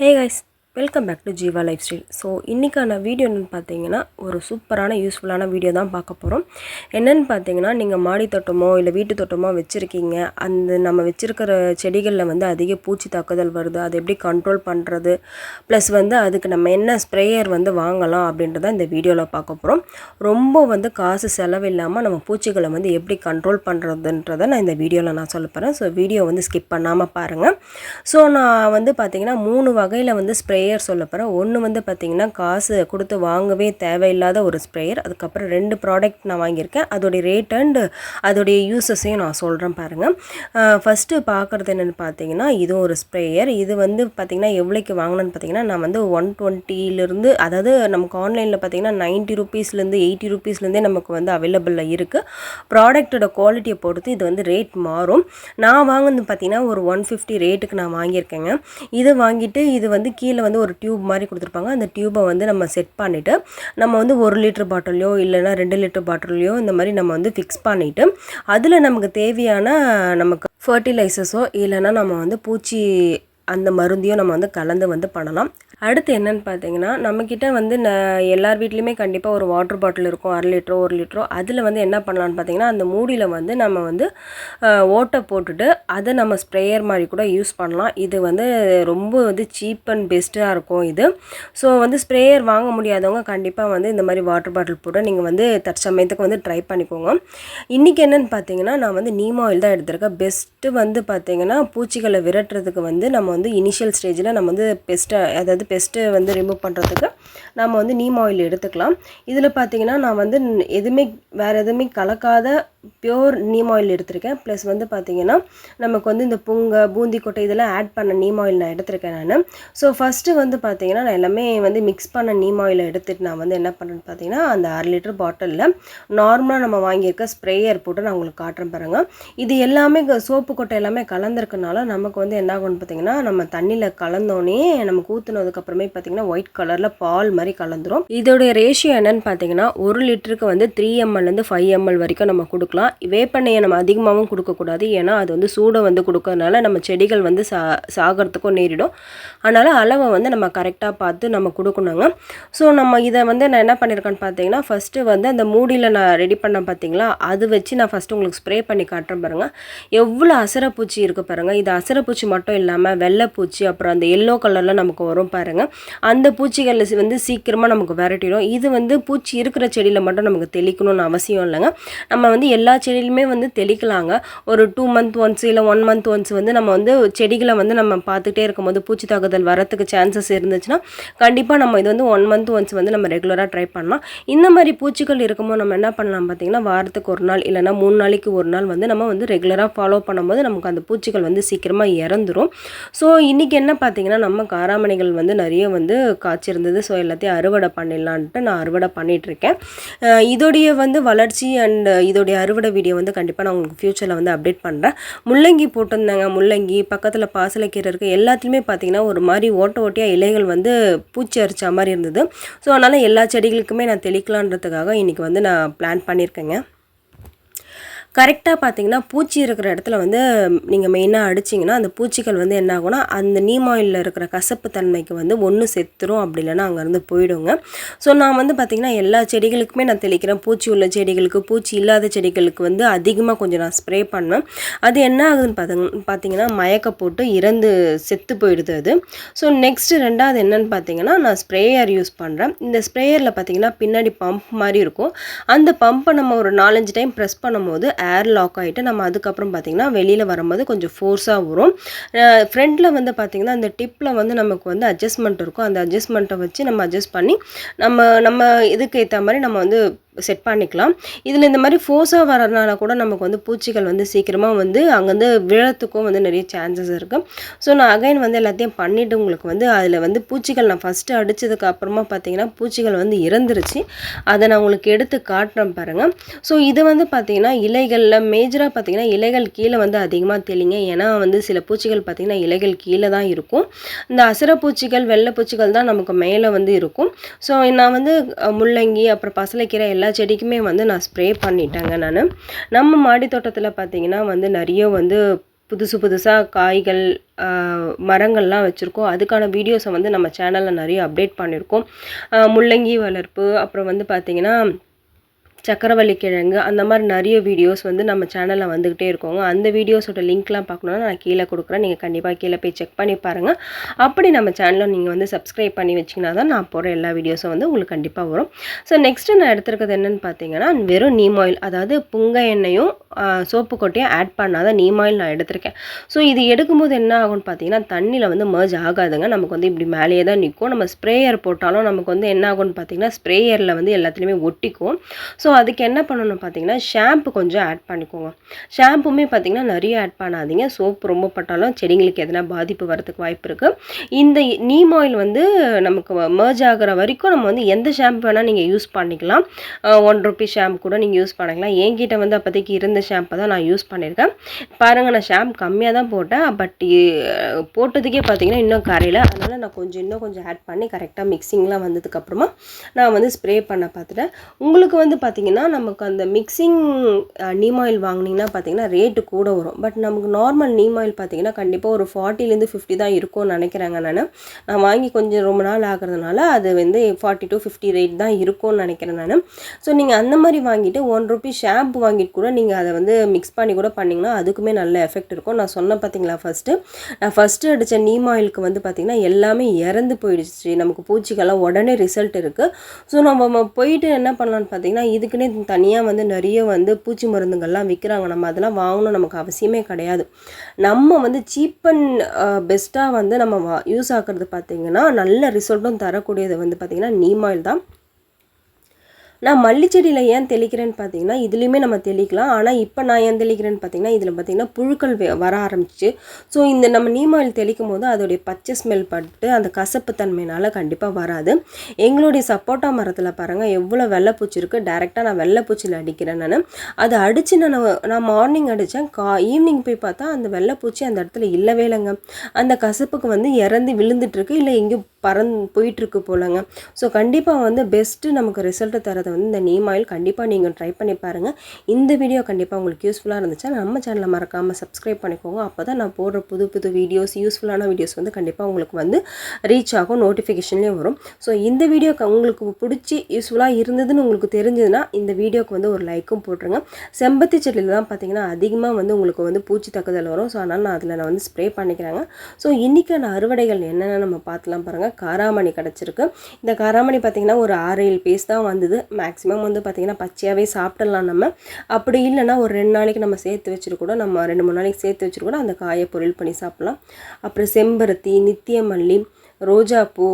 Hey guys. Welcome back to Jeeva lifestyle so இன்றைக்கான video என்னென்னு பார்த்தீங்கன்னா ஒரு சூப்பரான யூஸ்ஃபுல்லான வீடியோ தான் பார்க்க போகிறோம் என்னென்னு பார்த்தீங்கன்னா நீங்கள் மாடி தோட்டமோ இல்லை வீட்டு தோட்டமோ வச்சுருக்கீங்க. அந்த நம்ம வச்சுருக்கிற செடிகளில் வந்து அதிக பூச்சி தாக்குதல் வருது. அதை எப்படி கண்ட்ரோல் பண்ணுறது ப்ளஸ் வந்து அதுக்கு நம்ம என்ன ஸ்ப்ரேயர் வந்து வாங்கலாம் அப்படின்றத இந்த வீடியோவில் பார்க்க போகிறோம் ரொம்ப வந்து காசு செலவில்லாமல் நம்ம பூச்சிகளை வந்து எப்படி கண்ட்ரோல் பண்ணுறதுன்றதை நான் இந்த வீடியோவில் நான் சொல்ல போகிறேன் ஸோ வீடியோ வந்து ஸ்கிப் பண்ணாமல் பாருங்கள் ஸோ நான் வந்து பார்த்திங்கன்னா மூணு வகையில் வந்து ஸ்ப்ரே ஸ்ப்ரேயர் சொல்ல போகிறேன் ஒன்று வந்து பார்த்தீங்கன்னா காசு கொடுத்து வாங்கவே தேவையில்லாத ஒரு ஸ்ப்ரேயர். அதுக்கப்புறம் ரெண்டு ப்ராடக்ட் நான் வாங்கியிருக்கேன். அதோடைய ரேட் அண்டு அதோடைய யூசஸையும் நான் சொல்கிறேன் பாருங்கள் ஃபஸ்ட்டு பார்க்குறது என்னென்னு பார்த்தீங்கன்னா இது ஒரு ஸ்ப்ரேயர். இது வந்து பார்த்திங்கன்னா எவ்வளோக்கு வாங்கினேன்னு பார்த்தீங்கன்னா நான் வந்து ஒன் டுவெண்ட்டிலேருந்து அதாவது நமக்கு ஆன்லைனில் பார்த்தீங்கன்னா நைன்ட்டி ருபீஸ்லேருந்து எயிட்டி ருபீஸ்லேருந்தே நமக்கு வந்து அவைலபிளில் இருக்குது ப்ராடக்ட்டோட குவாலிட்டியை பொறுத்து இது வந்து ரேட் மாறும். நான் வாங்கினது பார்த்தீங்கன்னா ஒரு ஒன் ஃபிஃப்டி ரேட்டுக்கு நான் வாங்கியிருக்கேங்க. இது வாங்கிட்டு இது வந்து கீழே வந்து ஒரு டியூப் மாதிரி கொடுத்துருப்பாங்க. அந்த டியூப்பை வந்து நம்ம செட் பண்ணிவிட்டு நம்ம வந்து ஒரு லிட்டர் பாட்டிலையோ இல்லைன்னா ரெண்டு லிட்டர் பாட்டிலையோ இந்த மாதிரி நம்ம வந்து ஃபிக்ஸ் பண்ணிவிட்டு அதில் நமக்கு தேவையான நமக்கு ஃபர்டிலைசர்ஸோ இல்லைன்னா நம்ம வந்து பூச்சி அந்த மருந்தையும் நம்ம வந்து கலந்து வந்து பண்ணலாம். அடுத்து என்னன்னு பார்த்தீங்கன்னா நம்மக்கிட்ட வந்து ந எல்லார் வீட்லேயுமே கண்டிப்பாக ஒரு வாட்டர் பாட்டில் இருக்கும் அரை லிட்டரோ ஒரு லிட்டரோ. அதில் வந்து என்ன பண்ணலான்னு பார்த்தீங்கன்னா அந்த மூடியில் வந்து நம்ம வந்து ஓட்டை போட்டுட்டு அதை நம்ம ஸ்ப்ரேயர் மாதிரி கூட யூஸ் பண்ணலாம். இது வந்து ரொம்ப வந்து சீப் அண்ட் பெஸ்ட்டாக இருக்கும் இது. ஸோ வந்து ஸ்ப்ரேயர் வாங்க முடியாதவங்க கண்டிப்பாக வந்து இந்த மாதிரி வாட்டர் பாட்டில் போட்டு நீங்கள் வந்து தற்சமயத்துக்கு வந்து ட்ரை பண்ணிக்கோங்க. இன்றைக்கி என்னென்னு பார்த்தீங்கன்னா நான் வந்து நீம் ஆயில் தான் எடுத்திருக்கேன். பெஸ்ட்டு வந்து பார்த்தீங்கன்னா பூச்சிகளை விரட்டுறதுக்கு வந்து நம்ம வந்து இனிஷியல் ஸ்டேஜில் நம்ம வந்து பெஸ்ட்டாக அதாவது பெஸ்ட்டு வந்து ரிமூவ் பண்ணுறதுக்கு நம்ம வந்து நீம் ஆயில் எடுத்துக்கலாம். இதில் பார்த்தீங்கன்னா நான் வந்து எதுவுமே வேறு எதுவுமே கலக்காத பியோர் நீம் ஆயில் எடுத்திருக்கேன். ப்ளஸ் வந்து பார்த்தீங்கன்னா நமக்கு வந்து இந்த புங்க பூந்தி கொட்டை இதெல்லாம் ஆட் பண்ண நீம் ஆயில் நான் எடுத்திருக்கேன் நான். ஸோ ஃபஸ்ட்டு வந்து பார்த்தீங்கன்னா நான் எல்லாமே வந்து மிக்ஸ் பண்ண நீம் ஆயிலை எடுத்துகிட்டு நான் வந்து என்ன பண்ணுறேன்னு பார்த்தீங்கன்னா அந்த அரை லிட்டர் பாட்டிலில் நார்மலாக நம்ம வாங்கியிருக்க ஸ்ப்ரேயர் போட்டு நான் உங்களுக்கு காட்டுறேன் பாருங்கள் இது எல்லாமே சோப்பு கொட்டை எல்லாமே கலந்துருக்கனால நமக்கு வந்து என்ன ஆகும்னு பார்த்தீங்கன்னா நம்ம தண்ணியில் கலந்தோடனே நமக்கு ஊற்றுனதுக்கப்புறமே பார்த்தீங்கன்னா ஒயிட் கலரில் பால் மாதிரி கலந்துரும். இதோடைய ரேஷியோ என்னன்னு பார்த்தீங்கன்னா ஒரு லிட்டருக்கு வந்து த்ரீ எம்எல்லேருந்து ஃபைவ் எம்எல் வரைக்கும் நம்ம கொடுக்கலாம். வேப்பெண்ணெயை நம்ம அதிகமாகவும் கொடுக்கக்கூடாது. ஏன்னா அது வந்து சூடை வந்து கொடுக்கறதுனால நம்ம செடிகள் வந்து சா சாகிறதுக்கும் நேரிடும். அதனால் அளவை வந்து நம்ம கரெக்டாக பார்த்து நம்ம கொடுக்கணுங்க. ஸோ நம்ம இதை வந்து நான் என்ன பண்ணியிருக்கேன்னு பார்த்தீங்கன்னா ஃபஸ்ட்டு வந்து அந்த மூடியில் நான் ரெடி பண்ண பார்த்தீங்களா? அது வச்சு நான் ஃபஸ்ட்டு உங்களுக்கு ஸ்ப்ரே பண்ணி காட்டுறேன் பாருங்கள் எவ்வளோ அசரப்பூச்சி இருக்குது பாருங்கள் இது அசரப்பூச்சி மட்டும் இல்லாமல் வெள்ளைப்பூச்சி அப்புறம் அந்த எல்லோ கலரில் நமக்கு வரும் பாருங்கள் அந்த பூச்சிகளில் வந்து சீக்கிரமாக நமக்கு விரட்டிடும். இது வந்து பூச்சி இருக்கிற செடியில் மட்டும் நமக்கு தெளிக்கணும்னு அவசியம் இல்லைங்க. நம்ம வந்து எல்லா செடியிலுமே வந்து தெளிக்கலாங்க. ஒரு டூ மந்த் ஒன்ஸ் இல்லை ஒன் மந்த் ஒன்ஸ் வந்து நம்ம வந்து செடிகளை வந்து நம்ம பார்த்துட்டே இருக்கும்போது பூச்சி தாக்குதல் வரத்துக்கு சான்சஸ் இருந்துச்சுன்னா கண்டிப்பாக நம்ம இது வந்து ஒன் மந்த் ஒன்ஸ் வந்து நம்ம ரெகுலராக ட்ரை பண்ணலாம். இந்த மாதிரி பூச்சிகள் இருக்கும்போது நம்ம என்ன பண்ணலாம் பார்த்தீங்கன்னா வாரத்துக்கு ஒரு நாள் இல்லைனா மூணு நாளைக்கு ஒரு நாள் வந்து நம்ம வந்து ரெகுலராக ஃபாலோ பண்ணும்போது நமக்கு அந்த பூச்சிகள் வந்து சீக்கிரமாக இறந்துரும். ஸோ இன்றைக்கி என்ன பார்த்தீங்கன்னா நம்ம காராமணிகள் வந்து நிறைய வந்து காய்ச்சிருந்தது. ஸோ எல்லாத்தையும் அறுவடை பண்ணிடலான்ட்டு நான் அறுவடை பண்ணிகிட்ருக்கேன் இதோடைய வந்து வளர்ச்சி அண்ட் இதோடைய அறுவடை வீடியோ வந்து கண்டிப்பாக நான் உங்களுக்கு ஃப்யூச்சரில் வந்து அப்டேட் பண்ணுறேன் முள்ளங்கி போட்டிருந்தாங்க முள்ளங்கி பக்கத்தில் பாசலைக்கீரை இருக்குது எல்லாத்துலேயுமே பார்த்தீங்கன்னா ஒரு மாதிரி ஓட்ட ஓட்டியாக இலைகள் வந்து பூச்சி அரிச்ச மாதிரி இருந்தது. ஸோ அதனால் எல்லா செடிகளுக்குமே நான் தெளிக்கலான்றதுக்காக இன்றைக்கி வந்து நான் பிளான் பண்ணியிருக்கேங்க கரெக்டாக பார்த்தீங்கன்னா பூச்சி இருக்கிற இடத்துல வந்து நீங்கள் மெயினாக அடிச்சிங்கன்னா அந்த பூச்சிகள் வந்து என்ன ஆகும்னா அந்த நீம் ஆயிலில் இருக்கிற கசப்பு தன்மைக்கு வந்து ஒன்று செத்துரும். அப்படி இல்லைன்னா அங்கேருந்து போயிடுங்க. ஸோ நான் வந்து பார்த்திங்கன்னா எல்லா செடிகளுக்குமே நான் தெளிக்கிறேன். பூச்சி உள்ள செடிகளுக்கு பூச்சி இல்லாத செடிகளுக்கு வந்து அதிகமாக கொஞ்சம் நான் ஸ்ப்ரே பண்ணுவேன். அது என்ன ஆகுதுன்னு பார்த்து பார்த்தீங்கன்னா மயக்க போட்டு இறந்து செத்து போயிடுது அது. ஸோ நெக்ஸ்ட் ரெண்டாவது என்னன்னு பார்த்தீங்கன்னா நான் ஸ்ப்ரேயர் யூஸ் பண்ணுறேன் இந்த ஸ்ப்ரேயரில் பார்த்தீங்கன்னா பின்னாடி பம்ப் மாதிரி இருக்கும். அந்த பம்பை நம்ம ஒரு நாலஞ்சு டைம் ப்ரெஸ் பண்ணும்போது ஏர் லாக் ஆகிட்டு நம்ம அதுக்கப்புறம் பார்த்திங்கன்னா வெளியில் வரும்போது கொஞ்சம் ஃபோர்ஸாக வரும். ஃப்ரண்டில் வந்து பார்த்திங்கன்னா அந்த டிப்பில் வந்து நமக்கு வந்து அட்ஜஸ்ட்மெண்ட் இருக்கும். அந்த அட்ஜஸ்ட்மெண்ட்டை வச்சு நம்ம அட்ஜஸ்ட் பண்ணி நம்ம நம்ம இதுக்கு ஏற்ற மாதிரி நம்ம வந்து செட் பண்ணிக்கலாம். இதில் இந்த மாதிரி ஃபோர்ஸாக வரதுனால கூட நமக்கு வந்து பூச்சிகள் வந்து சீக்கிரமாக வந்து அங்கேருந்து விழத்துக்கும் வந்து நிறைய சான்சஸ் இருக்குது ஸோ நான் அகைன் வந்து எல்லாத்தையும் பண்ணிவிட்டு உங்களுக்கு வந்து அதில் வந்து பூச்சிகள் நான் ஃபஸ்ட்டு அடித்ததுக்கு அப்புறமா பார்த்தீங்கன்னா பூச்சிகள் வந்து இறந்துருச்சு. அதை நான் உங்களுக்கு எடுத்து காட்டுறேன் பாருங்கள் ஸோ இது வந்து பார்த்திங்கன்னா இலைகளில் மேஜராக பார்த்திங்கன்னா இலைகள் கீழே வந்து அதிகமாக தெளிங்க. ஏன்னா வந்து சில பூச்சிகள் பார்த்திங்கன்னா இலைகள் கீழே தான் இருக்கும். இந்த அசுர பூச்சிகள் வெள்ளை பூச்சிகள் தான் நமக்கு மேலே வந்து இருக்கும். ஸோ நான் வந்து முள்ளங்கி அப்புறம் பசலைக்கீரை எல்லா செடிக்குமே வந்து நான் ஸ்ப்ரே பண்ணிட்டேங்க நான். நம்ம மாடி தோட்டத்தில் பார்த்தீங்கன்னா வந்து நிறைய வந்து புதுசு புதுசாக காய்கள் மரங்கள்லாம் வச்சுருக்கோம். அதுக்கான வீடியோஸை வந்து நம்ம சேனலில் நிறைய அப்டேட் பண்ணியிருக்கோம் முள்ளங்கி வளர்ப்பு அப்புறம் வந்து பார்த்திங்கன்னா சக்கரவள்ளி கிழங்கு அந்த மாதிரி நிறைய வீடியோஸ் வந்து நம்ம சேனலில் வந்துக்கிட்டே இருக்கோங்க. அந்த வீடியோஸோட லிங்க்லாம் பார்க்கணுன்னா நான் கீழே கொடுக்குறேன். நீங்கள் கண்டிப்பாக கீழே போய் செக் பண்ணி பாருங்கள் அப்படி நம்ம சேனலை நீங்கள் வந்து சப்ஸ்கிரைப் பண்ணி வச்சிங்கன்னா தான் நான் போகிற எல்லா வீடியோஸும் வந்து உங்களுக்கு கண்டிப்பாக வரும். ஸோ நெக்ஸ்ட்டு நான் எடுத்துருக்கிறது என்னென்னு பார்த்தீங்கன்னா வெறும் நீம் ஆயில் அதாவது புங்க எண்ணெயும் சோப்பு கொட்டையும் ஆட் பண்ணாத நீம் ஆயில் நான் எடுத்திருக்கேன். ஸோ இது எடுக்கும்போது என்ன ஆகும்னு பார்த்தீங்கன்னா தண்ணியில் வந்து மர்ஜ் ஆகாதுங்க. நமக்கு வந்து இப்படி மேலேயே தான் நிற்கும். நம்ம ஸ்ப்ரேயர் போட்டாலும் நமக்கு வந்து என்ன ஆகும்னு பார்த்தீங்கன்னா ஸ்ப்ரேயரில் வந்து எல்லாத்துலேயுமே ஒட்டிக்கும். ஸோ ஸோ அதுக்கு என்ன பண்ணணும் பார்த்தீங்கன்னா ஷாம்பு கொஞ்சம் ஆட் பண்ணிக்கோங்க. ஷாம்புமே பார்த்தீங்கன்னா நிறைய ஆட் பண்ணாதீங்க. சோப்பு ரொம்ப பட்டாலும் செடிங்களுக்கு எதனா பாதிப்பு வரதுக்கு வாய்ப்பு இருக்குது இந்த நீம் ஆயில் வந்து நமக்கு மர்ஜ் ஆகிற வரைக்கும் நம்ம வந்து எந்த ஷாம்பு வேணால் நீங்கள் யூஸ் பண்ணிக்கலாம். ஒன் ருபி ஷாம்பு கூட நீங்கள் யூஸ் பண்ணிக்கலாம். என்கிட்ட வந்து அப்போதைக்கு இருந்த ஷாம்பை தான் நான் யூஸ் பண்ணியிருக்கேன். பாருங்கள் நான் ஷாம்பு கம்மியாக தான் போட்டேன். பட் போட்டதுக்கே பார்த்தீங்கன்னா இன்னும் கரையில். அதனால் நான் கொஞ்சம் இன்னும் கொஞ்சம் ஆட் பண்ணி கரெக்டாக மிக்சிங்லாம் வந்ததுக்கப்புறமா நான் வந்து ஸ்ப்ரே பண்ண பார்த்துட்டேன் உங்களுக்கு வந்து பார்த்தீங்கன்னா நமக்கு அந்த மிக்சிங் நீம் ஆயில் வாங்கினீங்கன்னா பார்த்தீங்கன்னா ரேட்டு கூட வரும். பட் நமக்கு நார்மல் நீம் ஆயில் பார்த்தீங்கன்னா கண்டிப்பாக ஒரு ஃபார்ட்டிலேருந்து ஃபிஃப்டி தான் இருக்கும்னு நினைக்கிறாங்க நான். நான் வாங்கி கொஞ்சம் ரொம்ப நாள் ஆகிறதுனால அது வந்து ஃபார்ட்டி டு ஃபிஃப்டி ரேட் தான் இருக்கும்னு நினைக்கிறேன் நான். ஸோ நீங்கள் அந்த மாதிரி வாங்கிட்டு ஒன் ருபி ஷாம்பு வாங்கிட்டு கூட நீங்கள் அதை வந்து மிக்ஸ் பண்ணி கூட பண்ணிங்கன்னா அதுக்குமே நல்ல எஃபெக்ட் இருக்கும். நான் சொன்னேன் பார்த்தீங்களா ஃபஸ்ட்டு நான் ஃபஸ்ட்டு அடித்த நீம் ஆயிலுக்கு வந்து பார்த்திங்கன்னா எல்லாமே இறந்து போயிடுச்சு. நமக்கு பூச்சிக்கெல்லாம் உடனே ரிசல்ட் இருக்குது ஸோ நம்ம போயிட்டு என்ன பண்ணலான்னு பார்த்தீங்கன்னா அதுக்குன்னே தனியாக வந்து நிறைய வந்து பூச்சி மருந்துகள்லாம் விற்கிறாங்க நம்ம அதெல்லாம் வாங்கணும் நமக்கு அவசியமே கிடையாது. நம்ம வந்து சீப் அண்ட் பெஸ்ட்டாக வந்து நம்ம வா யூஸ் ஆக்குறது பார்த்திங்கன்னா நல்ல ரிசல்ட்டும் தரக்கூடியது வந்து பார்த்திங்கன்னா நீமாயில் தான். நான் மல்லிச்செடியில் ஏன் தெளிக்கிறேன்னு பார்த்தீங்கன்னா இதுலேயுமே நம்ம தெளிக்கலாம். ஆனால் இப்போ நான் ஏன் தெளிக்கிறேன்னு பார்த்தீங்கன்னா இதில் பார்த்தீங்கன்னா புழுக்கள் வர ஆரம்பிச்சு. ஸோ இந்த நம்ம நீம் ஆயில் தெளிக்கும் போது அதோடைய பச்சை ஸ்மெல் பட்டு அந்த கசப்பு தன்மையினால் கண்டிப்பாக வராது. எங்களுடைய சப்போட்டா மரத்தில் பாருங்கள் எவ்வளோ வெள்ளைப்பூச்சி இருக்குது டேரெக்டாக நான் வெள்ளைப்பூச்சியில் அடிக்கிறேன் நான். அதை அடித்து நான் நான் மார்னிங் அடித்தேன் கா ஈவினிங் போய் பார்த்தா அந்த வெள்ளைப்பூச்சி அந்த இடத்துல இல்லவே இல்லைங்க. அந்த கசப்புக்கு வந்து இறந்து விழுந்துட்டுருக்கு இல்லை எங்கேயும் பறந் போயிட்டுருக்கு போலங்க. ஸோ கண்டிப்பாக வந்து பெஸ்ட்டு நமக்கு ரிசல்ட்டு தரதை வந்து இந்த நீம் ஆயில் கண்டிப்பாக நீங்கள் ட்ரை பண்ணி பாருங்கள் இந்த வீடியோ கண்டிப்பாக உங்களுக்கு யூஸ்ஃபுல்லாக இருந்துச்சா நம்ம சேனலை மறக்காமல் சப்ஸ்கிரைப் பண்ணிக்கோங்க. அப்போ தான் நான் போடுற புது புது வீடியோஸ் யூஸ்ஃபுல்லான வீடியோஸ் வந்து கண்டிப்பாக உங்களுக்கு வந்து ரீச் ஆகும் நோட்டிஃபிகேஷன்லேயும் வரும். ஸோ இந்த வீடியோ உங்களுக்கு பிடிச்சி யூஸ்ஃபுல்லாக இருந்ததுன்னு உங்களுக்கு தெரிஞ்சதுன்னா இந்த வீடியோக்கு வந்து ஒரு லைக்கும் போட்டுருங்க. செம்பத்தி செடியில் தான் பார்த்தீங்கன்னா அதிகமாக வந்து உங்களுக்கு வந்து பூச்சி தக்குதல் வரும். ஸோ அதனால் நான் அதில் நான் வந்து ஸ்ப்ரே பண்ணிக்கிறாங்க ஸோ இன்றைக்கான அறுவடைகள் என்னென்ன நம்ம பார்த்துலாம் பாருங்கள் காராமணி கிடச்சிருக்கு. இந்த காராமணி பார்த்திங்கன்னா ஒரு ஆறு ஏழு பீஸ் தான் வந்தது. மேக்ஸிமம் வந்து பார்த்திங்கன்னா பச்சையாகவே சாப்பிடலாம் நம்ம. அப்படி இல்லைன்னா ஒரு ரெண்டு நாளைக்கு நம்ம சேர்த்து வச்சுருக்கூட நம்ம ரெண்டு மூணு நாளைக்கு சேர்த்து வச்சுருக்கூட கூட அந்த காயை பொரியல் பண்ணி சாப்பிட்லாம். அப்புறம் செம்பருத்தி நித்தியமல்லி ரோஜாப்பூ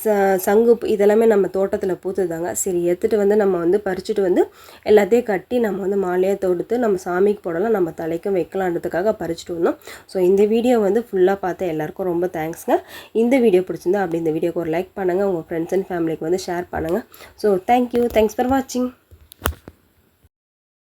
ச சங்கு இதெல்லாமே நம்ம தோட்டத்தில் பூத்துதாங்க. சரி எடுத்துகிட்டு வந்து நம்ம வந்து பறிச்சுட்டு வந்து எல்லாத்தையும் கட்டி நம்ம வந்து மாலையாக தொடுத்து நம்ம சாமிக்கு போடலாம் நம்ம தலைக்கும் வைக்கலான்றதுக்காக பறிச்சுட்டு வந்தோம். ஸோ இந்த வீடியோ வந்து ஃபுல்லாக பார்த்த எல்லாருக்கும் ரொம்ப தேங்க்ஸ்ங்க இந்த வீடியோ பிடிச்சிருந்தா அப்படி இந்த வீடியோக்கு ஒரு லைக் பண்ணுங்கள் உங்கள் ஃப்ரெண்ட்ஸ் அண்ட் ஃபேமிலிக்கு வந்து ஷேர் பண்ணுங்கள் ஸோ தேங்க்யூ தேங்க்ஸ் ஃபார் வாட்சிங்